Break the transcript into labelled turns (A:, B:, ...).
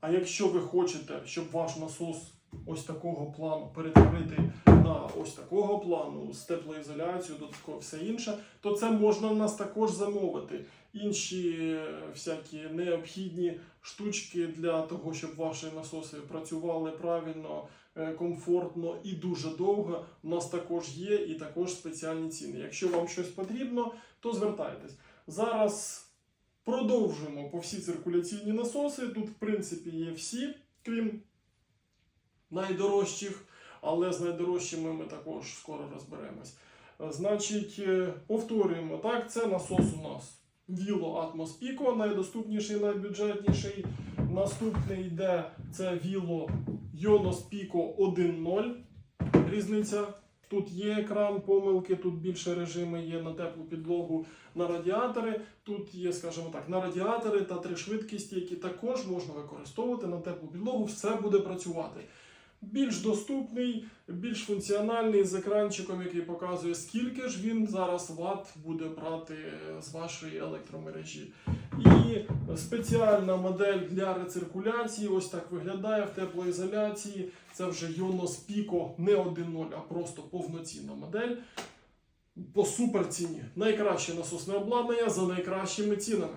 A: А якщо ви хочете, щоб ваш насос ось такого плану перетворити на ось такого плану з теплоізоляцією, додатково все інше, то це можна в нас також замовити. Інші е, всякі необхідні штучки для того, щоб ваші насоси працювали правильно, е, комфортно і дуже довго. У нас також є і також спеціальні ціни. Якщо вам щось потрібно, то звертайтесь. Зараз продовжуємо по всі циркуляційні насоси. Тут, в принципі, є всі, крім найдорожчих, але з найдорожчими ми також скоро розберемось. Е, Значить, е, повторюємо, так, це насос у нас Vilo Atmos Pico, найдоступніший, найбюджетніший. Наступний йде це Vilo Ionos Pico 1.0. Різниця. Тут є екран, помилки, тут більше режими є на теплу підлогу, на радіатори. Тут є, скажімо так, на радіатори та три швидкісті, які також можна використовувати на теплу підлогу. Все буде працювати. Більш доступний, більш функціональний з екранчиком, який показує, скільки ж він зараз ват буде брати з вашої електромережі. І спеціальна модель для рециркуляції. Ось так виглядає в теплоізоляції. Це вже Йонос Піко не 1.0, а просто повноцінна модель. По суперціні. Найкраще насосне обладнання за найкращими цінами.